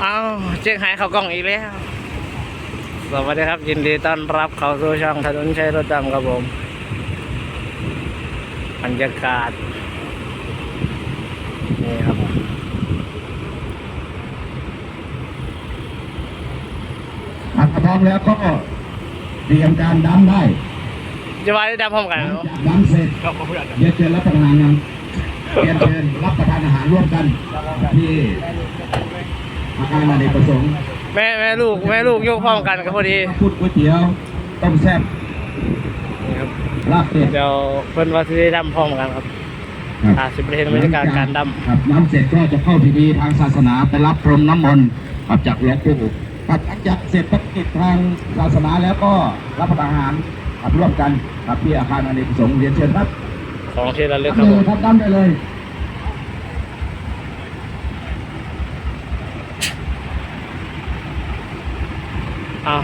เอาเจ๊งหายเขากล้องอีกแล้ว สวัสดีครับ ยินดีต้อนรับเข้าสู่ช่องถนนชัยรถดำครับผมบรรยากาศ นี่ครับหากพร้อมแล้วก็เตรียมการดำได้จะมาได้ดำพร้อมกันหลังเนอะจากดำเสร็จเดี๋ยวเชิญรับประทานกันเรียนเชิญรับประทานอาหารร่วมกันที่ อาคารอเนกประสงค์แม่แม่ลูกแม่ลูกยกพร้อมกันก็พอดีพูดก๋วยเตี๋ยวต้มแซ่บนี่ครับลาบเป็ดเดี๋ยวเพิ่นว่าสิได้ดำพร้อมกันครับอ่าสิบเปอร์เซ็นต์บรรยากาศการดำครับน้ำเสร็จก็จะเข้าพิธีทางศาสนาไปรับพรมน้ำมนต์ครับจากหลวงปู่ครับหลังจากเสร็จภารกิจทางศาสนาแล้วก็รับประทานอาหารครับร่วมกันครับที่อาคารอเนกประสงค์เรียนเชิญครับของที่ระลึกคดำรับเลผยมครับดำได้เลย อา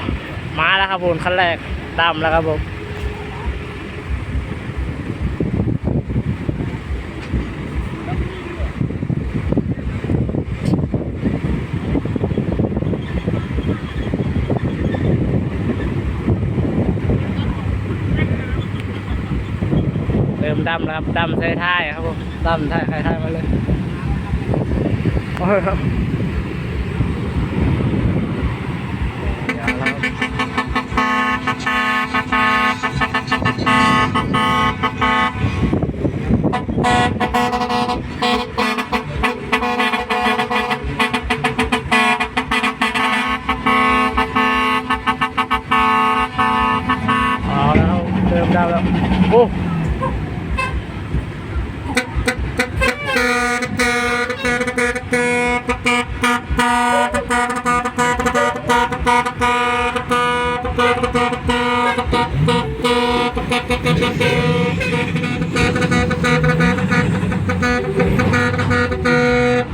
มาแล้วครับผมขั้นแรกดำแล้วครับผมเริ่มดำแล้วครับดำใส่ท้ายครับผมดำท้ายใครท้ายมาเลยโอ้ยครับยาวแล้วครับ เอาแล้วเริ่มดาวแล้วโอ้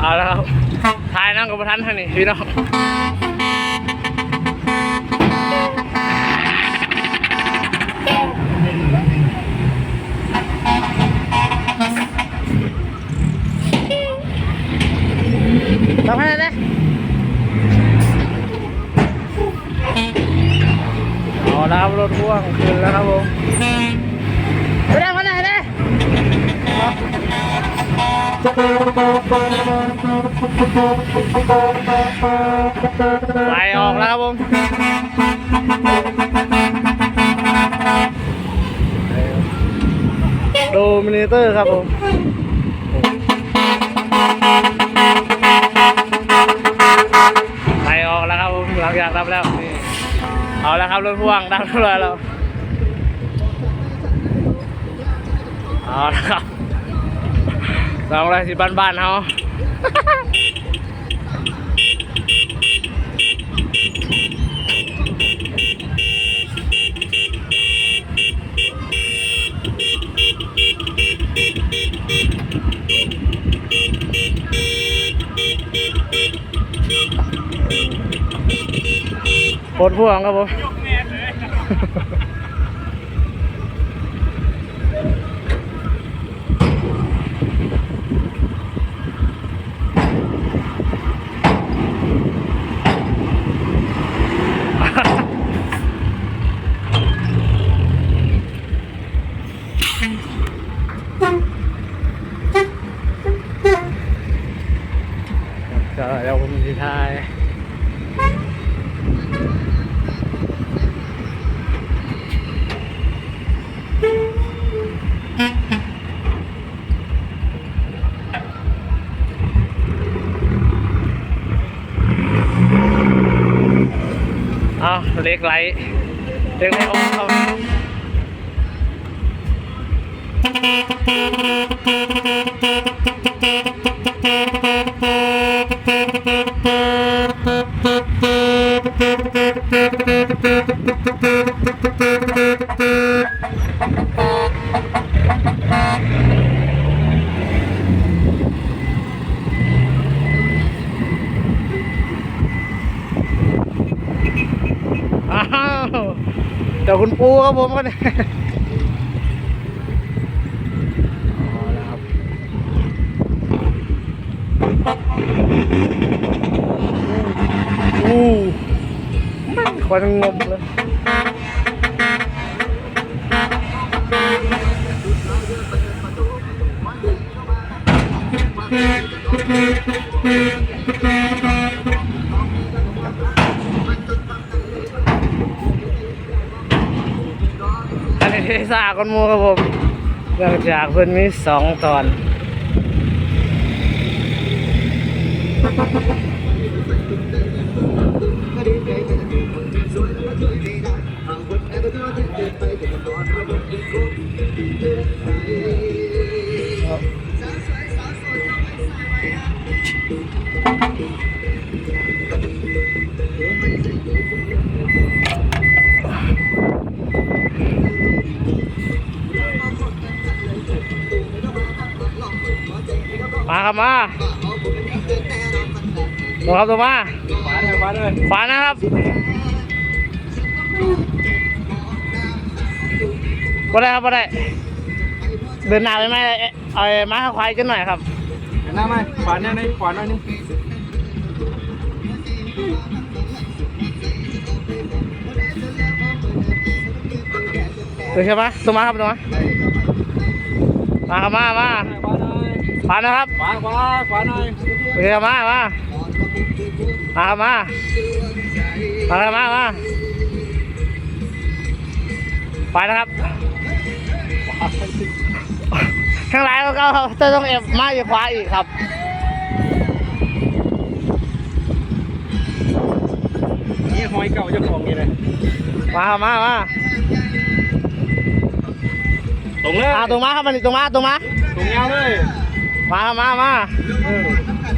เอาแล้วครับถ่ายนั่งกับประทันท่านนี่ พี่น้องทำให้เลยเอาแล้วครับรถพ่วงขึ้นแล้วครับผมไปได้มาไหนเด้ ไปออกแล้วครับผมโดมิเนเตอร์ครับผมไปออกแล้วครับผมหลังจากรับแล้วนี่เอาแล้วครับรถพ่วงดังเรียบร้อยแล้วเอาแล้วครับ สองร้อยสิบบ้านบ้านๆเขารถพ่วงครับผมก็เดี๋ยวผมจะถ่าย เล็กไรเล็กไหลออกเข้าอ้ ผมก็เนี่ยอู้มันควันงมเลยเนนี้ที่สาคนมูครับผมเนื่องจากเพิ่นมีสองตอนม ครับมาตัวครับตัวมาขวาเลยขวาเลยขวานะครับบ่ได้ครับบ่ได้ เดินหน้าไปไหมเอ๊ะเอาไอ้ม้าข้างควายกันหน่อยครับหน้าไหมขวาเนี่ยนี่ขวาหน่อยนี่ตัวใช่ไหมตัวมาครับตัวมามาครับมามา ขวาหน่อยขวานะครับขวาขวาขวาหน่อยโอเคครับมามามาครับมามาครับมามาไปนะครับข้างหลังก็จะต้องเอฟมาอยู่ขวาอีกครับนี่หอยเก่าเจ้าของนี่เลยมาครับมามาตรงเลยอ่าตรงมาครับมันนี่ตรงมาตรงมาตรงยาวเลย มามามา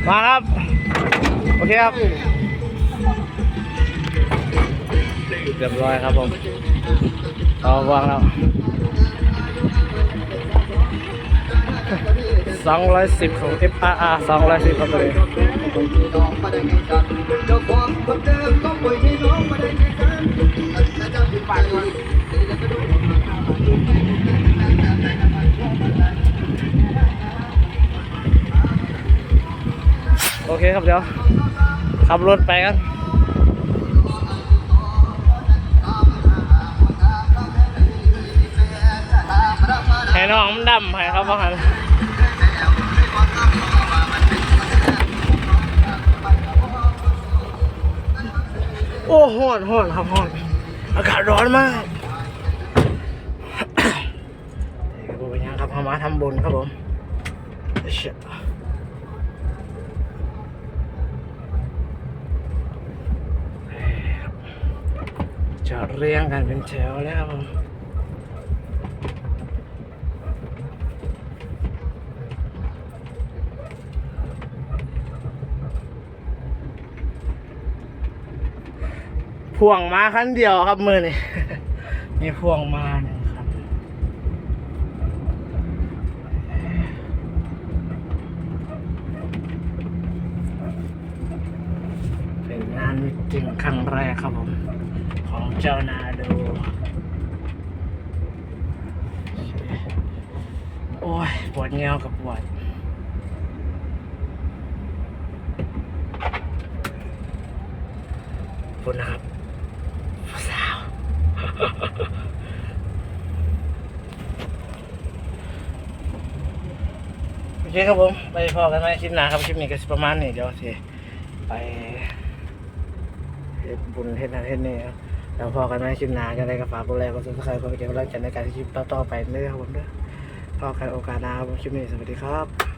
มาครับ โอเคครับเรียบร้อยครับผมเอาวางแล้วสองร้อยสิบของ FRR สองร้อยสิบครับตัวนี้ เคครับเดี๋ยวขับรถไปกันให้น้องมันดำให้ครับว่าหันโอ้โหอนหอนครับหอนอากาศร้อนมากบผมเป็นยังครับเอามาทำบุญครับผมเชี่ย จอดเรียงกันเป็นแถวแล้วพ่วงมาคันเดียวครับมือนี่มีพ่วงมาหนึ่งครับเป็นงานมิตติ้งครั้งแรกครับผม ของเจ้านาโดโอ้ย ปวดเงวกับปวดคุณนะครับสาว โอเคครับผม ไปพอกันไหมคลิปหนาครับ คลิปนี้ก็ประมาณนี้เดี๋ยวสิไปเฮ็ดบุญเฮ็ดนั่นเฮ็ดนี่ครับ แล้วพอกันไหมชิมน้าจะได้ก็ฝากดูแลคนสุดท้ายคนเก็บรักจันในการที่คลิมต่อๆไปเรื่อยๆครับผมเด้อพอกันโอกาสหน้าครับผมคลิมนี้สวัสดีครับ